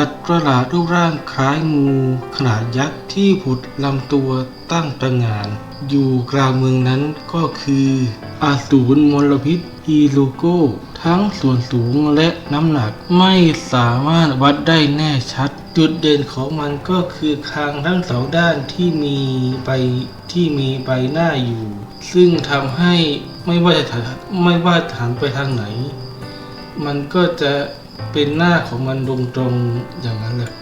สัตว์ประหลาดรูปร่างคล้ายงูขนาดยักษ์ที่ผุดลำตัวตั้งประหงาน อยู่กลางเมืองนั้นก็คืออาสูรมลพิษอีลูโกทั้งส่วนสูงและน้ำหนักไม่สามารถวัดได้แน่ชัด จุดเด่นของมันก็คือคางทั้งสองด้านที่มีใบที่มีใบหน้าอยู่ ซึ่งทำให้ไม่ว่าจะไม่ว่าจะหันไปทางไหน มันก็จะ เป็นหน้าของมันตรงๆอย่างนั้นแหละ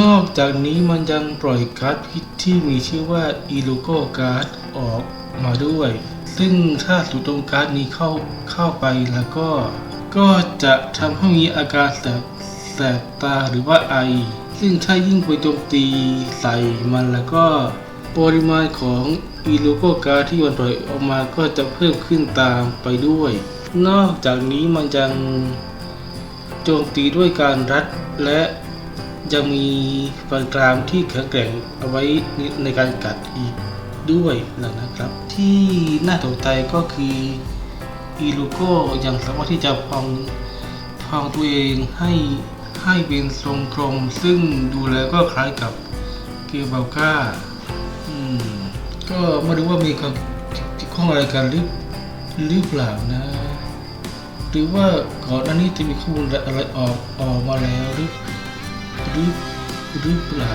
นอกจากนี้มันยังปล่อยก๊าซพิษที่มีชื่อว่าอีลูโกก๊าซออกมาด้วย ซึ่งถ้าสูดดมก๊าซนี้เข้าเข้าไปแล้วก็ ก็จะทำให้มีอาการแสบแสบตาหรือว่าไอ ซึ่งถ้ายิ่งไปโจมตีใส่มันแล้วก็ ปริมาณของอีลูโกก๊าซที่มันปล่อยออกมาก็จะเพิ่มขึ้นตามไปด้วย นอกจากนี้มันยัง โจมตีด้วยการรัดและยังมีฟันกรามที่แข็งแกร่งเอาไว้ในการกัดอีกด้วยนะครับ ที่น่าตกใจก็คืออีลูโกยังสามารถที่จะพองพองตัวเองให้ให้เป็นทรงกลมซึ่งดูแล้วก็คล้ายกับเกเบลกาอืมก็ไม่รู้ว่ามีความข้องอะไรกันหรือหรือเปล่านะ หรือว่าก่อนหน้านี้จะมีข้อมูลอะไรออกออกมาแล้วหรือหรือหรือเปล่า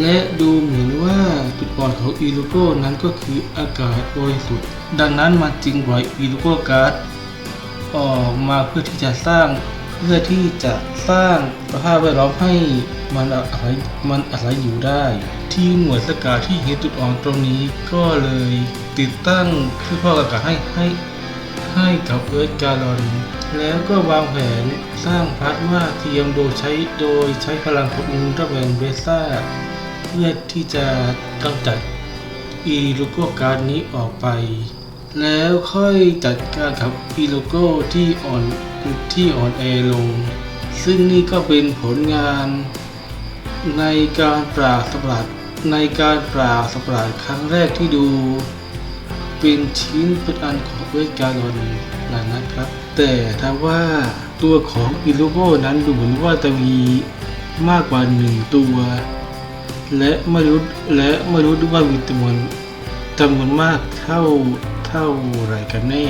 และดูเหมือนว่าจุดอ่อนของอีลูโกนั้นก็คืออากาศบริสุทธิ์ดังนั้นมันจึงปล่อยอีลูโกก๊าซออกมาเพื่อที่จะสร้างเพื่อที่จะสร้างสภาพแวดล้อมให้มันอาศัยมันอาศัยอยู่ได้ ที่หน่วยสกัดที่เห็นจุดอ่อนตรงนี้ก็เลยติดตั้งเครื่องฟอกอากาศให้ให้ ให้กับเอิร์ธการอนแล้วก็วางแผนสร้างพลาสมาเทียมโดยใช้โดยใช้พลังของอุลตร้าแมนเบซ่าเพื่อที่จะกำจัดอีลูโกการนี้ออกไป แล้วค่อยจัดการกับอีลูโกที่อ่อนที่อ่อนแอลง ซึ่งนี่ก็เป็นผลงาน ในการปราบสัตว์ปราดในการปราบสัตว์ปราดครั้งแรกที่ดู เป็นชิ้นเป็นอันของเวยการอนนั้นนะครับ แต่ถ้าว่าตัวของอิลูโกนั้นดูเหมือนว่าจะมีมากกว่าหนึ่งตัว และไม่รู้และไม่รู้ด้วยว่ามีจำนวนจำนวนมากเท่าเท่าไรกันแน่